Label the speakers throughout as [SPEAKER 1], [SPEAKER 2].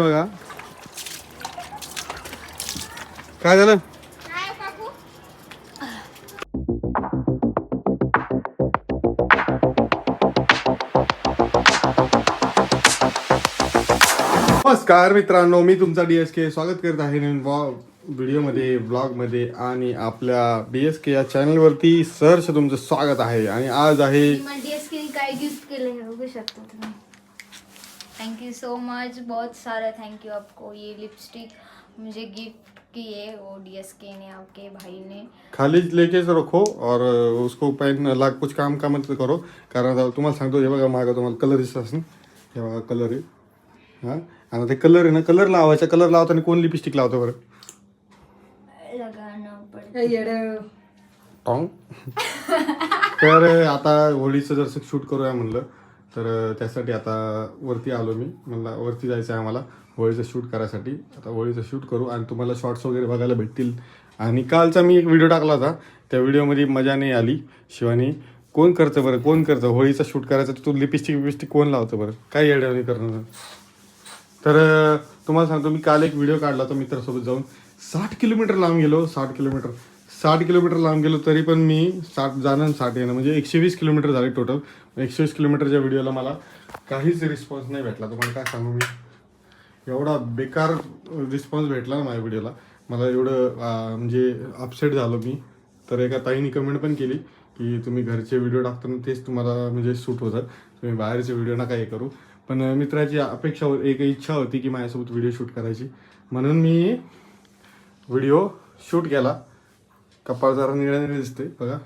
[SPEAKER 1] बघा. काय झालं? नमस्कार मित्रांनो मी तुमचा डी एस के स्वागत करत आहे नवीन व्हिडिओमध्ये ब्लॉगमध्ये आणि आपल्या डी एस के या चॅनलवरती सर्च तुमचं स्वागत आहे. आणि आज आहे
[SPEAKER 2] काय गिफ्ट केलं बघू शकता थैंक यू सो मच बहुत सारा थैंक यू आपको. ये लिपस्टिक मुझे गिफ्ट किए वो डीएसके ने आपके भाई ने.
[SPEAKER 1] खाली लेके रखो और उसको पहन लाग कुछ काम का मत करो. कारण आता तुम्हाला सांगतो हे बघा मागं तुम्हाला कलर दिसत असेल हे बघा कलर आहे हां. आणि ते कलर आहे ना कलर लावायचा कलर लावताना कोण लिपस्टिक लावतो बरं
[SPEAKER 2] लगाना पड़ता
[SPEAKER 1] टॉंग? तर आता होळीचं जर शूट करूया म्हणलं तर त्यासाठी आता वरती आलो मी. मला वरती जायचं आहे आम्हाला होळीचं शूट करायसाठी. आता होळीचं शूट करू आणि तुम्हाला शॉर्ट्स वगैरे बघायला भेटतील. आणि कालचा मी एक व्हिडिओ टाकला होता. त्या व्हिडिओमध्ये मजा नाही आली. शिवानी कोण करतं बरं? कोण करतं? होळीचा शूट करायचा तर तू लिपस्टिक बिपस्टिक कोण लावतं बरं? काही येड्यावानी करणार तर तुम्हाला सांगतो मी काल एक व्हिडिओ काढला होता मित्रासोबत जाऊन. साठ किलोमीटर लांब गेलो साठ किलोमीटर. साठ किलोमीटर लांब गेलो तरी पण मी साठ जाणं आणि साठ येणं म्हणजे एकशे वीस किलोमीटर झाले टोटल एकशे वीस किलोमीटरच्या व्हिडिओला मला काहीच रिस्पॉन्स नाही भेटला. तुम्हाला काय सांगू मी? एवढा बेकार रिस्पॉन्स भेटला ना माझ्या व्हिडिओला. मला एवढं म्हणजे अपसेट झालो मी. तर एका ताईने कमेंट पण केली की तुम्ही घरचे व्हिडिओ टाकताना तेच तुम्हाला म्हणजे सूट होतात. तुम्ही बाहेरचे व्हिडिओ नका हे करू. पण मित्राची अपेक्षा एक इच्छा होती की माझ्यासोबत व्हिडिओ शूट करायची. म्हणून मी व्हिडिओ शूट केला. कपाळ जरा निळ्या निळ्या दिसते बघा.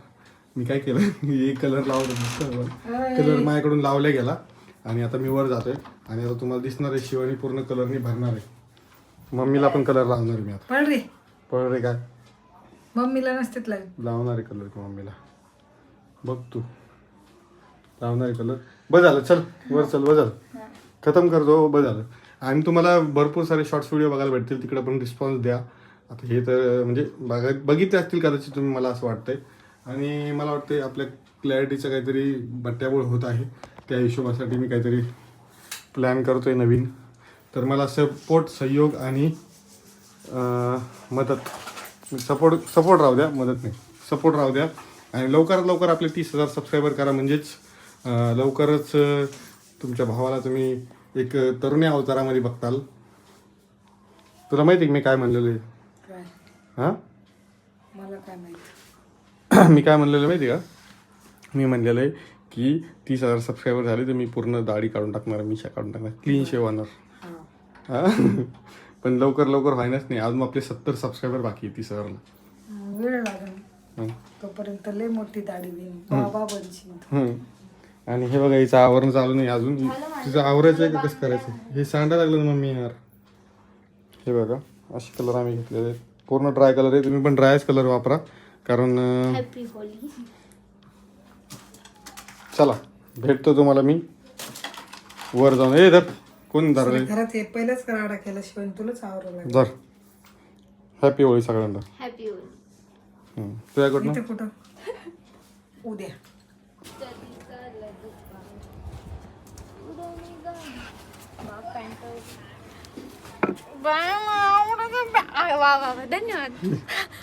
[SPEAKER 1] मी काय केलं एक कलर लावत कलर माझ्याकडून लावला गेला. आणि आता मी वर जातोय. आणि आता तुम्हाला दिसणार आहे शिवानी पूर्ण कलरनी भरणार आहे. मम्मीला पण कलर लावणार आहे मी आता.
[SPEAKER 3] पण रे.
[SPEAKER 1] पण रे काय
[SPEAKER 3] मम्मीला नसतेच लागेल
[SPEAKER 1] लावणार आहे कलर की मम्मीला. बघ तू. लावणार आहे कलर झालं चल. वर चल झालं. खतम करतो झालं. आणि तुम्हाला भरपूर सारे शॉर्ट्स व्हिडिओ बघायला भेटतील. तिकडे पण रिस्पॉन्स द्या. आता हे तर म्हणजे बघा बघितले असतील कदाचित तुम्ही मला असं वाटतंय. आणि मला वाटतंय आपल्या क्लॅरिटीचं काहीतरी बट्ट्याबोळ होत आहे. त्या हिशोबासाठी मी काहीतरी प्लॅन करतोय नवीन. तर मला सपोर्ट सहयोग आणि मदत. सपोर्ट सपोर्ट राहू द्या मदत नाही. सपोर्ट राहू द्या. आणि लवकरात लवकर आपले तीस हजार सबस्क्रायबर करा म्हणजेच लवकरच तुमच्या भावाला तुम्ही एक तरुणी अवतारामध्ये बघताल. तुला माहिती आहे मी काय म्हणलेलं आहे? हां?
[SPEAKER 3] मला काय माहिती?
[SPEAKER 1] मी काय म्हणलेलं माहिती का? मी म्हणलेलं आहे की तीस हजार सबस्क्रायबर झाले तर मी पूर्ण दाढी काढून टाकणार मिशा काढून टाकणार क्लीन शेव आणणार. पण लवकर लवकर व्हायनाच नाही. अजून आपले सत्तर सबस्क्रायबर बाकी आहे तीस हजारला.
[SPEAKER 3] हा, वेळ लागेल. तोपर्यंत लय मोठी दाढी बाबा बनशील.
[SPEAKER 1] आणि हे बघा हिचं आवरण चालू नाही अजून. तिचं आवरायचं आहे का? कसं करायचं? हे सांडा लागलं ना मम्मी यार. हे बघा असे कलर आम्ही घेतलेले आहेत. पूर्ण ड्राय कलर आहे. तुम्ही पण ड्रायच कलर वापरा. कारण चला भेटतो तुम्हाला मी. वर जाऊन. ए धर. कोण धर रे
[SPEAKER 3] घरात पहिलाच कराडा केला शिवाय तुलाच
[SPEAKER 1] धर. हॅपी होळी सगळ्यांना.
[SPEAKER 2] हॅपी.
[SPEAKER 1] तुझ्याकडनं
[SPEAKER 3] कुठं? उद्या.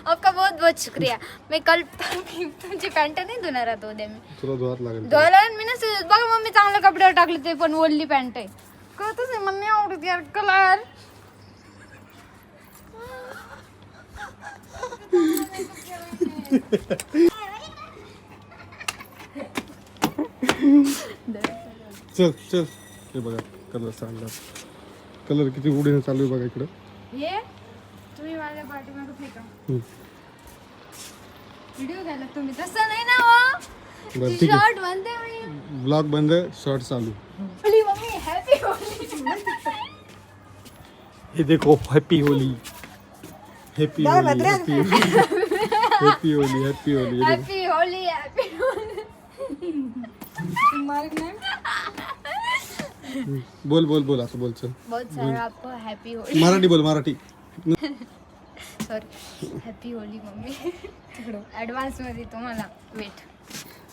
[SPEAKER 2] आपका बहुत बहुत शुक्रिया मैं कल तुमची पॅन्ट नाही धुणार आता उद्या मी
[SPEAKER 1] तुला धुवात लागेल
[SPEAKER 2] धुवायला मी नसते बघा मम्मी चांगल्या कपड्यावर टाकले ते पण ओढली पॅन्ट आहे कळतच नाही नाही आवडत यार कलर
[SPEAKER 1] चल चल। हे बघा, कलर सांडला कलर किती उडीने चालू आहे बघा इकडं.
[SPEAKER 2] हे तुम्ही माझ्या पाठीमागे फेका.
[SPEAKER 1] हम्म.
[SPEAKER 2] व्हिडिओ घ्यायला तुम्ही. तसं नाही ना हो.
[SPEAKER 1] बरं ठीक आहे.
[SPEAKER 2] शॉर्ट म्हणते मी
[SPEAKER 1] ब्लॉग बंद शॉर्ट चालू.
[SPEAKER 2] Holi mummy happy Holi.
[SPEAKER 1] हे देखो happy Holi. Happy Holi. Happy Holi. Happy Holi happy Holi.
[SPEAKER 2] Happy Holi happy Holi.
[SPEAKER 1] बोल बोल बोल. असं बोल चल.
[SPEAKER 2] बहुत सारा आपको हॅपी होली.
[SPEAKER 1] मराठी बोल Marathi.
[SPEAKER 2] Sorry happy Holi mummy. ऍडव्हान्समध्ये तुम्हाला वेट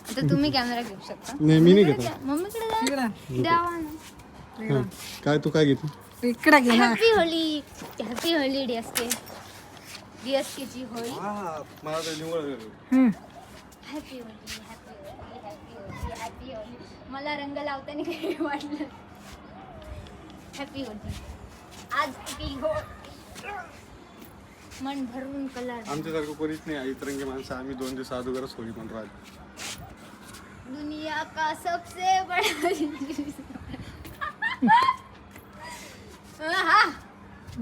[SPEAKER 2] आता तुम्ही कॅमेरा घेऊ शकता.
[SPEAKER 1] नाही मी नाही घेतो
[SPEAKER 2] मम्मीकडे जा.
[SPEAKER 3] इकडं.
[SPEAKER 2] द्यावा ना.
[SPEAKER 1] हा. काय तू काय घेते?
[SPEAKER 3] इकडे घे ना.
[SPEAKER 2] Happy Holi. Happy Holi DSK डीएसकेची Holi.
[SPEAKER 1] मला तर निवड
[SPEAKER 3] हम्म.
[SPEAKER 2] Happy Holi happy Holi happy Holi happy Holi. मला रंग लावताना काही वाटलं हॅपी होली आज होळी मन भरून कलर.
[SPEAKER 1] आमच्यासारखं कोणीच नाही इतरंगी माणसं. आम्ही दोन दिवस अगोदरच होळी म्हणून राहिलो.
[SPEAKER 2] दुनिया का सबसे बड़ा हा.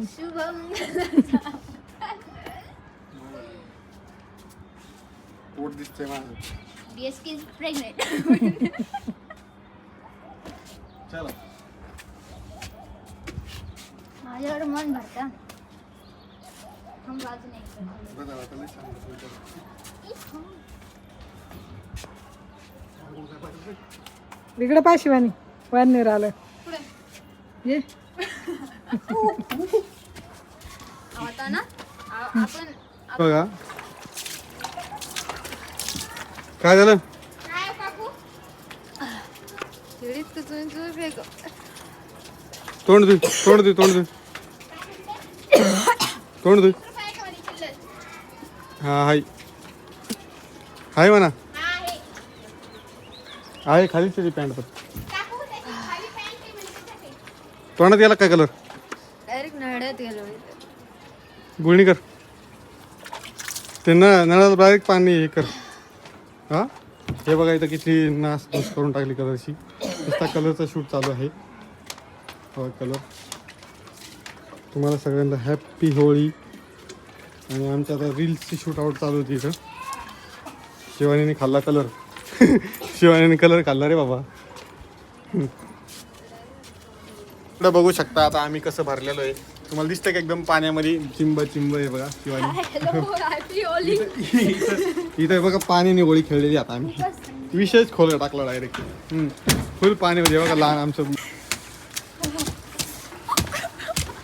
[SPEAKER 2] शुभम.
[SPEAKER 1] पोट दिसतंय माझं.
[SPEAKER 2] डीएसके इज प्रेग्नेंट
[SPEAKER 1] चला.
[SPEAKER 2] माझ्यावर मन भरता. बाजू नाही.
[SPEAKER 3] इकडे पाय शिवानी. वानर आलं. ये.
[SPEAKER 2] आता ना आ- आपण
[SPEAKER 1] बघा. काय झालं?
[SPEAKER 2] काय काकू? फेक.
[SPEAKER 1] तोंड दे तोंड दे तोंड दे. तोंड दे हा हाय. हाय म्हणा. आहे. खालीच त्याची पॅन्ट पण तोंडात गेला काय कलर
[SPEAKER 2] डायरेक्ट नळ्यात गेलो
[SPEAKER 1] गुळणी कर. ते न नळाला डायरेक्ट पाणी हे कर. हा? हे बघा इथं किती नास करून टाकली कलरची नुसता कलरचा शूट चालू आहे. हो कलर तुम्हाला सगळ्यांना हॅप्पी होळी. आणि आमच्या आता रील्सची शूट आउट चालू होती इथं. शिवानीने खाल्ला कलर शिवानीने कलर खाल्ला रे बाबा. इकडं बघू शकता आता आम्ही कसं भरलेलो आहे. तुम्हाला दिसतंय का एकदम पाण्यामध्ये चिंब चिंब आहे बघा शिवानी. इथं इथं बघा पाण्याने होळी खेळलेली आता आम्ही. विषयच खोल टाकला डायरेक्ट फुल पाण्यामध्ये बघा लहान आमचं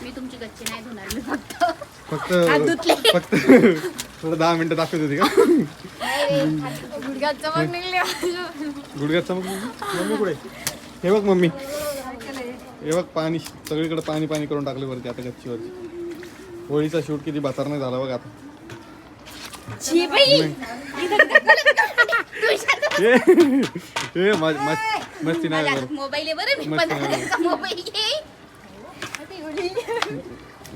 [SPEAKER 2] मी तुमची गच्ची नाही धुणार मी फक्त
[SPEAKER 1] फक्त फक्त थोडं दहा मिनिटं दाखवत होती का?
[SPEAKER 2] गुडघ्यात चमक निघली.
[SPEAKER 1] गुडघ्यात चमक मम्मी कुठे? हे बघ मम्मी. हे बघ पाणी. सगळीकडे पाणी पाणी करून टाकले वरती आता गच्चीवरती. होळीचा शूट किती बाजार नाही झाला बघ आता. मस्ती नाही बरोबर
[SPEAKER 2] मोबाईल आहे बरं मी
[SPEAKER 1] मस्त
[SPEAKER 2] पण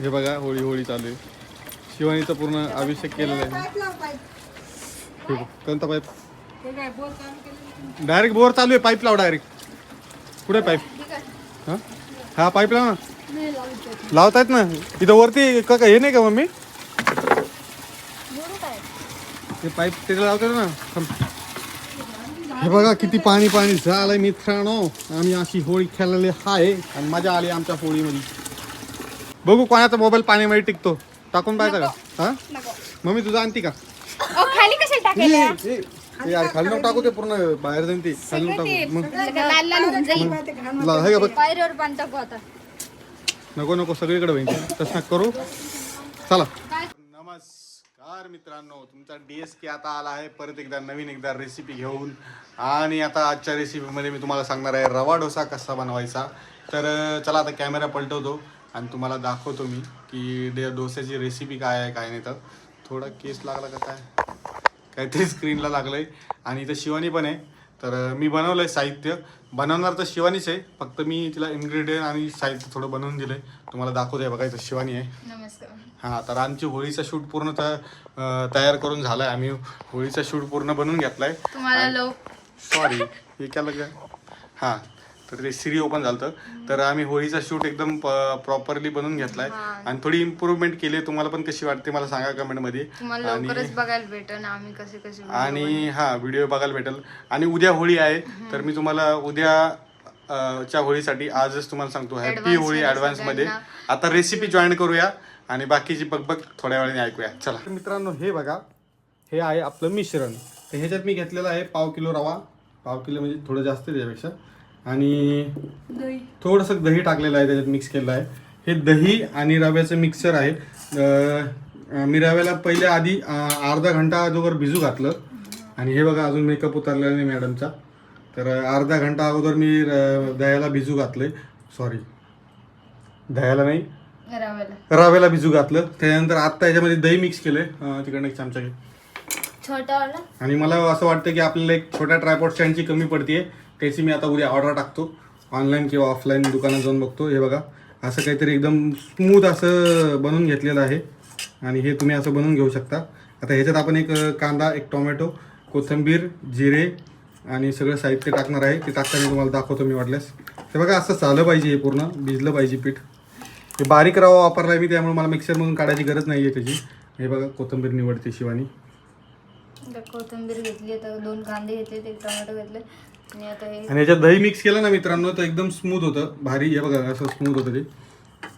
[SPEAKER 1] हे बघा होळी होळी चालू आहे. शिवानीचं पूर्ण अभिषेक केलेला आहे.
[SPEAKER 3] पाईप
[SPEAKER 1] हे बघ, कोणता पाईप? डायरेक्ट बोर चालू आहे पाईप लाव डायरेक्ट. कुठे पाईप? हा? हा पाईप लाव ना. लावतायत ना. इथं वरती का का- हे नाही का मम्मी? ते पाईप तिथे लावतात ना. थांब. हे बघा किती पाणी पाणी झालंय मित्रांनो. आम्ही अशी होळी खेळलेली आहे आणि मजा आली आमच्या होळीमध्ये. बघू कोणाचा मोबाईल पाण्यामध्ये टिकतो. टाकून पाहायचा का? हा? मम्मी तुझा आणती का?
[SPEAKER 2] खाली कशाला
[SPEAKER 1] ए, ए, ए, यार खाली नको टाकू ते पूर्ण बाहेर जाईन ती. खाली नको टाकू. मग?
[SPEAKER 2] लाल लाल होऊन जाईल.
[SPEAKER 3] ते घाण
[SPEAKER 1] ला- हे का बघ?
[SPEAKER 2] पायरीवर पाणी टाकू आता.
[SPEAKER 1] नको नको सगळीकडे होईल तसं नका करू. चला. नमस्कार मित्रांनो तुमचा डी एस के आता आला आहे. परत एकदा नवीन एकदा रेसिपी घेऊन. आणि आता आजच्या रेसिपीमध्ये मी तुम्हाला सांगणार आहे रवा डोसा कसा बनवायचा. तर अं, चला आता कॅमेरा पलटवतो. आणि तुम्हाला दाखवतो मी की डे डोस्याची रेसिपी काय आहे काय नाही तर. थोडा केस लागला का काय? काहीतरी स्क्रीनला लागलंय. आणि इथं शिवानी पण आहे. तर मी बनवलंय साहित्य. बनवणार तर शिवानीच आहे. फक्त मी तिला इन्ग्रेडियंट आणि साहित्य थोडं बनवून दिलंय. तुम्हाला दाखवतोय बघा इथं शिवानी आहे. हां तर आमची होळीचा शूट पूर्ण तयार करून झालाय. आम्ही होळीचा शूट पूर्ण बनवून घेतलाय.
[SPEAKER 2] तुम्हाला लोक
[SPEAKER 1] सॉरी हे काय लग हां. तर ते सिरी ओपन झालं तर आम्ही होळीचा शूट एकदम प्रॉपरली बनवून घेतलाय. आणि थोडी इम्प्रूव्हमेंट केली. तुम्हाला पण कशी वाटते मला सांगा कमेंटमध्ये
[SPEAKER 2] तुम्हाला लवकरच बघायला भेटेल आम्ही कसे कसे
[SPEAKER 1] आणि हा व्हिडिओ बघायला भेटेल. आणि उद्या होळी आहे. तर मी तुम्हाला उद्या च्या होळीसाठी आजच तुम्हाला सांगतो. हॅपी होळी
[SPEAKER 2] मध्ये ऍडव्हान्समध्ये.
[SPEAKER 1] आता रेसिपी जॉईन करूया. आणि बाकीची बघ थोड्या वेळाने ऐकूया. चला. मित्रांनो हे बघा. हे आहे आपलं मिश्रण. तर ह्याच्यात मी घेतलेलं आहे पाव किलो रवा. पाव किलो म्हणजे थोडं जास्त त्याच्यापेक्षा. आणि थोडंसं दही टाकलेलं आहे त्याच्यात मिक्स केलेलं आहे. हे दही आणि रव्याचं मिक्सर आहे. मी रव्याला पहिले आधी अर्धा घंटा अगोदर भिजू घातलं. आणि हे बघा अजून मेकअप उतरलेला नाही मॅडमचा तर अर्धा घंटा अगोदर मी दह्याला भिजू घातले सॉरी दह्याला नाही.
[SPEAKER 2] रव्याला.
[SPEAKER 1] भिजू घातलं. त्याच्यानंतर आत्ता याच्यामध्ये दही मिक्स केलंय. तिकडनं एक चमचा घे. आणि मला असं वाटतं की आपल्याला एक छोट्या ट्रायपॉड स्टँडची कमी पडते त्याची मी आता उद्या ऑर्डर टाकतो. ऑनलाईन किंवा ऑफलाईन दुकानात जाऊन बघतो. हे बघा असं काहीतरी एकदम स्मूथ असं बनवून घेतलेलं आहे. आणि हे तुम्ही असं बनवून घेऊ शकता. आता ह्याच्यात आपण एक कांदा एक टोमॅटो कोथिंबीर जिरे आणि सगळं साहित्य टाकणार आहे. ते टाकताना तुम्हाला दाखवतो मी वाटल्यास. हे बघा असं झालं पाहिजे हे पूर्ण. भिजलं पाहिजे पीठ. हे बारीक रवा वापरला आहे मी त्यामुळे मला मिक्सरमधून काढायची गरज नाही आहे त्याची. हे बघा कोथिंबीर निवडते शिवानी.
[SPEAKER 2] कोथिंबीर घेतली आता दोन कांदे घेतले एक टोमॅटो घेतले. आणि आता हे
[SPEAKER 1] आणि याच्यात दही मिक्स केलं ना मित्रांनो तर एकदम स्मूथ होतं. भारी हे बघा असं स्मूथ होतं ते.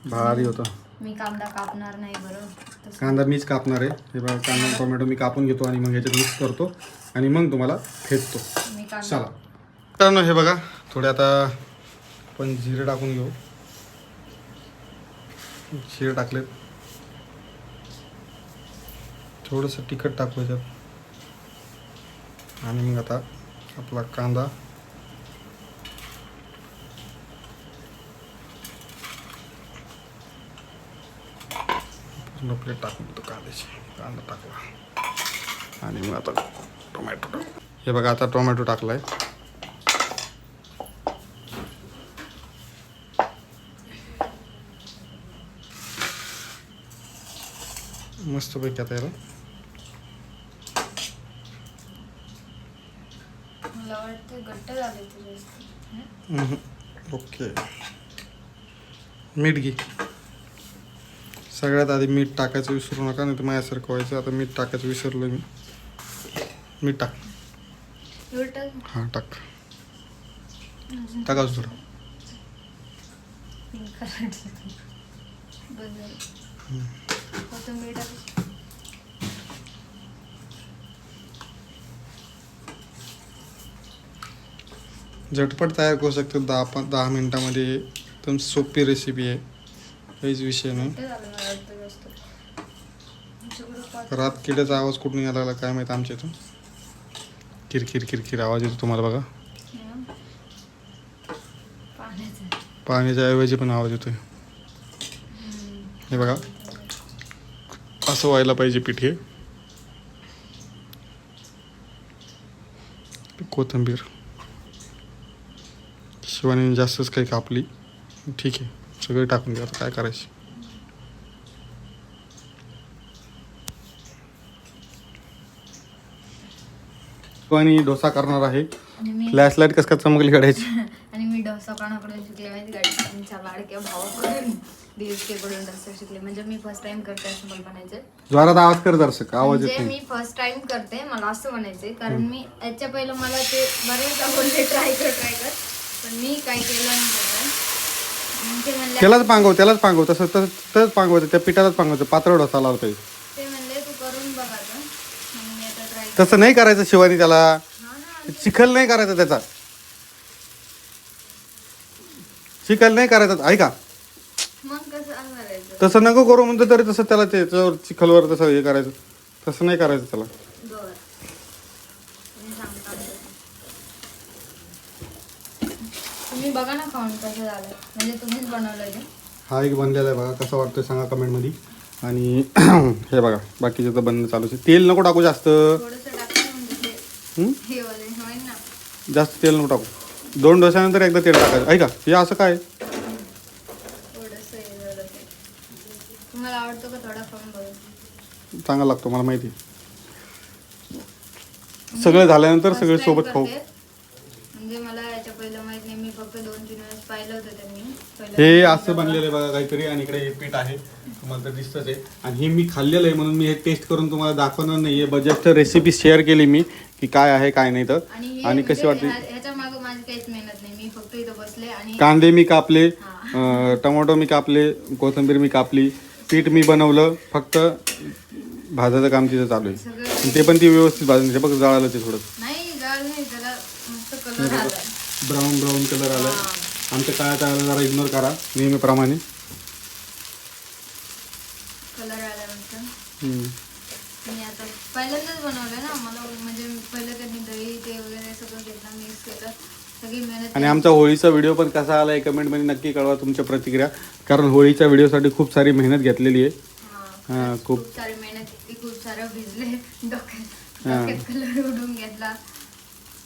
[SPEAKER 1] भारी होतं.
[SPEAKER 2] मी कांदा कापणार नाही बरं. तसं
[SPEAKER 1] कांदा मीच कापणार आहे. हे बघा कांदा टोमॅटो मी कापून घेतो आणि मग ह्याच्यात मिक्स करतो आणि मग तुम्हाला
[SPEAKER 2] मी कांदा
[SPEAKER 1] चला. मित्रांनो हे बघा थोडे आता आपण जिरे टाकून घेऊ. जिरे टाकलेत. थोडंसं तिखट टाकू याच्यात. आणि मग आता आपला कांदा पूर्ण प्लेट टाकून देतो कांद्याची कांदा टाकला आणि मग आता टोमॅटो टाकू हे बघा आता टोमॅटो टाकला आहे मस्तपैकी आता याला
[SPEAKER 2] मला वाटतं घट्ट झाले तुझे.
[SPEAKER 1] ओके. मीठ घे. सगळ्यात आधी मीठ टाकायचं विसरू नका नाही तर माझ्यासारखं व्हायचं. आता मीठ टाकायचं विसरलो मी. मीठ टाक. हां टाक. टाका थोडं. झटपट तयार करू शकतो. दहा पाच दहा मिनिटामध्ये एकदम सोपी रेसिपी आहे. काहीच विषय नाही. रात किड्याचा आवाज कुठून यायला लागला काय माहीत आमच्या इथून? किरकिर किरकिर आवाज येतो तुम्हाला बघा.
[SPEAKER 2] पाण्याचं.
[SPEAKER 1] पाण्याच्या ऐवजी पण आवाज येतोय. हे बघा. असं व्हायला पाहिजे पीठ हे. कोथिंबीर. शिवानी जास्तच काही कापली. ठीक आहे. सगळे टाकून द्या आता काय करायचं? शिवानी डोसा करणार आहे.
[SPEAKER 2] आणि मी
[SPEAKER 1] लाइट कसं काय चमकली काढायची
[SPEAKER 2] आणि मी डोसा कोणाकडून शिकले माहिती का? आमच्या लाडक्या भावाकडून. कडून डोसा शिकले. म्हणजे मी फर्स्ट टाइम करते असं मला म्हणायचं
[SPEAKER 1] जोरात आवाज कर दर्शक आवाज
[SPEAKER 2] म्हणजे
[SPEAKER 1] येत नाही?
[SPEAKER 2] मी फर्स्ट टाइम करते मला असं म्हणायचंय कारण मी याच्या पहिलं मला ते बरेचदा बोलले ट्राय कर ट्राय कर. पण मी काय केलं नाही त्याचं. मग ते म्हणले
[SPEAKER 1] त्यालाच पांगव त्यालाच पांगव तसं तसं तसंच पांगवायचं त्या पिठालाच पांगवायचं पातळ डोसा लावता येईल
[SPEAKER 2] ते म्हणले तू करून बघ आता. मग मी आता ट्राय
[SPEAKER 1] तसं नाही करायचं शिवानी त्याला.
[SPEAKER 2] हा ना
[SPEAKER 1] चिखल नाही करायचा त्याचा. चिखल नाही करायचा ऐका.
[SPEAKER 2] मग कसं करायचं?
[SPEAKER 1] तसं नको करू म्हणतो तरी तसं त्याला त्याच्यावर चिखलवर तसं हे करायचं. तसं नाही करायचं त्याला
[SPEAKER 2] बरं तुम्ही सांगता म्हणजे. तुम्ही बघा ना खाऊन कसं झालं म्हणजे तुम्हीच
[SPEAKER 1] हा एक बनलेला आहे बघा कसा वाटतोय सांगा कमेंटमध्ये. आणि हे बघा बाकीचं तर बनणं चालूच आहे. तेल नको टाकू जास्त. जास्त तेल नको टाकू. दोन डोस्यानंतर एकदा तेल टाकायचं. ऐका हे असं काय?
[SPEAKER 2] हे
[SPEAKER 1] चांगला लागतो मला माहिती सगळं झाल्यानंतर सगळे सोबत खाऊ
[SPEAKER 2] करते. म्हणजे मला याच्या पहिलं माहीत नाही मी फक्त दोन तीन वेळेस पाहिलं होतं त्यांनी. पहिलं
[SPEAKER 1] हे असं बनलेलं आहे बघा काहीतरी आणि इकडे हे पीठ आहे. तुम्हाला तर दिसतच आहे. आणि हे मी खाल्लेलं आहे म्हणून मी हे टेस्ट करून तुम्हाला दाखवणार नाही आहे जस्ट रेसिपी शेअर केली मी की काय आहे काय नाही तर.
[SPEAKER 2] आणि
[SPEAKER 1] कशी
[SPEAKER 2] म्हणजे
[SPEAKER 1] वाटली?
[SPEAKER 2] ह्या- ह्याच्या मागे माझी काहीच मेहनत नाही. मी फक्त इथं बसले आणि
[SPEAKER 1] कांदे मी कापले टोमॅटो मी कापले कोथिंबीर मी कापली पीठ मी बनवलं फक्त भाजाचं काम तिथं चालू आहे. ते पण ती व्यवस्थित भाजून बघ जळालं ते थोडं. ब्राऊन ब्राऊन कलर आलाय. आमच्या काळ्या तळाला जरा इग्नोर करा नेहमीप्रमाणे.
[SPEAKER 2] कलर आला मस्त
[SPEAKER 1] हम्म.
[SPEAKER 2] मी आता पहिल्यांदाच बनवलं ना मला म्हणजे पहिलं त्यांनी दही ते वगैरे सगळं घेतलं मिक्स केलं. सगळी मेहनत
[SPEAKER 1] आणि आमचा होळीचा व्हिडिओ पण कसा आला आहे कमेंटमध्ये नक्की कळवा तुमच्या प्रतिक्रिया. कारण होळीच्या व्हिडिओसाठी खूप सारी मेहनत घेतलेली आहे.
[SPEAKER 2] हा,
[SPEAKER 1] हा,
[SPEAKER 2] खूप
[SPEAKER 1] खूप.
[SPEAKER 2] सारी मेहनत केली खूप सारं भिजले डोक्यात
[SPEAKER 1] हा.
[SPEAKER 2] डोक्यात कलर उडून घेतला.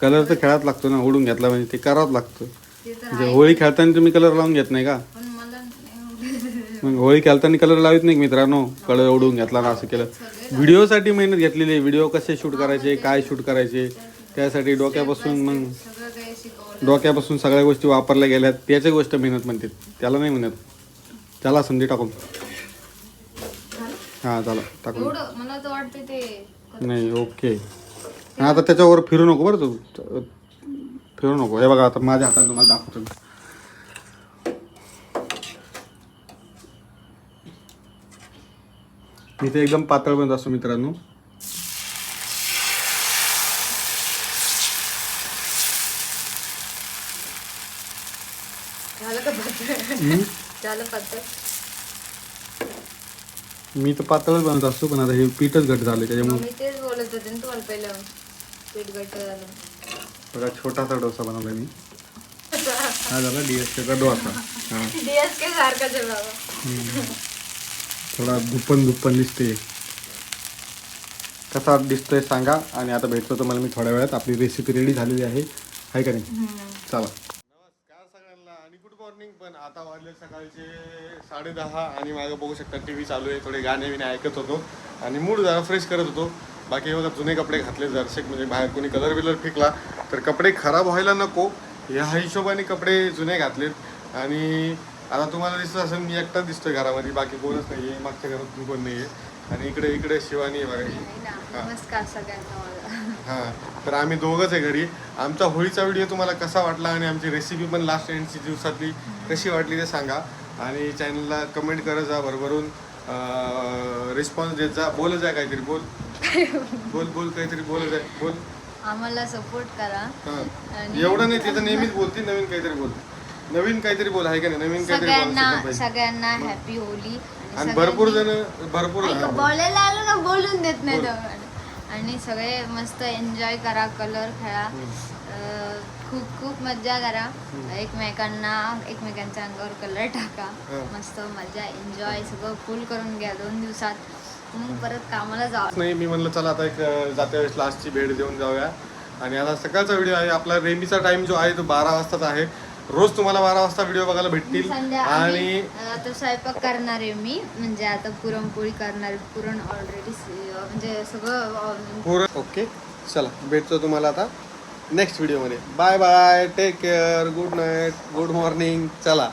[SPEAKER 1] कलर तर खेळात लागतो ना उडून घेतला म्हणजे ते करावंच लागतं.
[SPEAKER 2] ते तर
[SPEAKER 1] म्हणजे
[SPEAKER 2] आहे.
[SPEAKER 1] होळी खेळताना तुम्ही कलर लावून घेत नाही का?
[SPEAKER 2] पण मला नाही
[SPEAKER 1] मग होळी खेळताना कलर लावत नाही का मित्रांनो? कलर उडून घेतला ना असं केलं. व्हिडिओसाठी मेहनत घेतलेली आहे. व्हिडिओ कसे शूट करायचे काय शूट करायचे त्यासाठी डोक्यापासून मग
[SPEAKER 2] सगळं काही शिकवलं.
[SPEAKER 1] डोक्यापासून सगळ्या गोष्टी वापरल्या गेल्या. त्याची गोष्ट मेहनत म्हणते त्याला नाही म्हणत. त्याला संधी टाकून. हां चला टाकून.
[SPEAKER 2] एवढं? मला तर वाटतं ते
[SPEAKER 1] नाही ओके आणि आता त्याच्यावर फिरू नको बरं तू. फिरू नको. हे बघा आता माझ्या हाताने तुम्हाला दाखवतो मी. मी ते एकदम पातळ? बनत असतो मित्रांनो मी तर पातळच बनत असतो पण आता हे पीठच घट झालं त्याच्यामुळे
[SPEAKER 2] पीठ घट्ट झालं.
[SPEAKER 1] बघा छोटासा डोसा बनवला मी. हा झाला डीएसकेचा डोसा. हा.
[SPEAKER 2] डीएस के सारखाच आहे बाबा
[SPEAKER 1] थोडा दुप्पन दुप्पन दिसते. कसा दिसतोय सांगा आणि आता भेटतो तुम्हाला मी थोड्या वेळात. आपली रेसिपी रेडी झालेली आहे. आहे का नाही? चला. नमस्कार सगळ्यांना. आणि गुड मॉर्निंग पण. आता वाजले सकाळचे साडे दहा आणि मागं बघू शकता टी व्ही चालू आहे. थोडे गाणे बिणे ऐकत होतो. आणि मूड जरा फ्रेश करत होतो. बाकी बघा जुने कपडे घातले जरसे म्हणजे बाहेर कोणी कलर बिलर फेकला तर कपडे खराब व्हायला नको. ह्या हिशोबाने कपडे जुने घातलेत. आणि आता तुम्हाला दिसत असेल मी एकटाच दिसतोय घरामध्ये बाकी कोणच नाही आहे मागच्या घरात कोण नाही आहे आणि इकडे इकडे शिवानी आहे बघा ही.
[SPEAKER 2] नमस्कार सगळ्यांना
[SPEAKER 1] हां. तर आम्ही दोघंच आहे घरी. आमचा होळीचा व्हिडिओ तुम्हाला कसा वाटला आणि आमची रेसिपी पण लास्ट एंडची दिवसातली कशी वाटली ते सांगा. आणि चॅनलला कमेंट करत जा भरभरून रिस्पॉन्स देत जा बोलत जा काहीतरी बोल. बोल बोल काहीतरी बोलत आहे बोल.
[SPEAKER 2] आम्हाला सपोर्ट करा.
[SPEAKER 1] हां.
[SPEAKER 2] आणि-
[SPEAKER 1] एवढं नाही तिथं नेहमीच बोलती नवीन काहीतरी बोल. नवीन काहीतरी बोल आहे का नाही? नवीन काहीतरी
[SPEAKER 2] सगळ्यांना
[SPEAKER 1] पाहिजे.
[SPEAKER 2] सगळ्यांना हॅपी होली.
[SPEAKER 1] आणि भरपूर जण भरपूर
[SPEAKER 2] ऐका,
[SPEAKER 1] हां, बोल.
[SPEAKER 2] बोलायला आलो ना बोलून देत नाही
[SPEAKER 1] बोल.
[SPEAKER 2] तो. आणि सगळे मस्त एन्जॉय करा कलर खेळा. अं, खूप खूप मज्जा करा. एकमेकांना एकमेकांच्या अंगावर कलर टाका.
[SPEAKER 1] हं.
[SPEAKER 2] मस्त मजा एन्जॉय सगळं फुल करून घ्या दोन दिवसात. मग परत कामाला जा.
[SPEAKER 1] नाही मी म्हणलं चला आता एक जात्या वेळेस लास्टची भेट देऊन जाऊया. आणि आता सकाळचा व्हिडिओ आहे आपला रेमीचा टाइम जो आहे तो बारा वाजताचा आहे. रोज तुम्हाला बारा वाजता व्हिडिओ बघायला भेटतील. आणि
[SPEAKER 2] आता स्वयंपाक करणार आहे मी. म्हणजे आता पुरणपोळी करणार. पुरण ऑलरेडी म्हणजे सगळं
[SPEAKER 1] पूर्ण ओके चला भेटतो तुम्हाला आता नेक्स्ट व्हिडिओमध्ये bye bye take care good night good morning चला.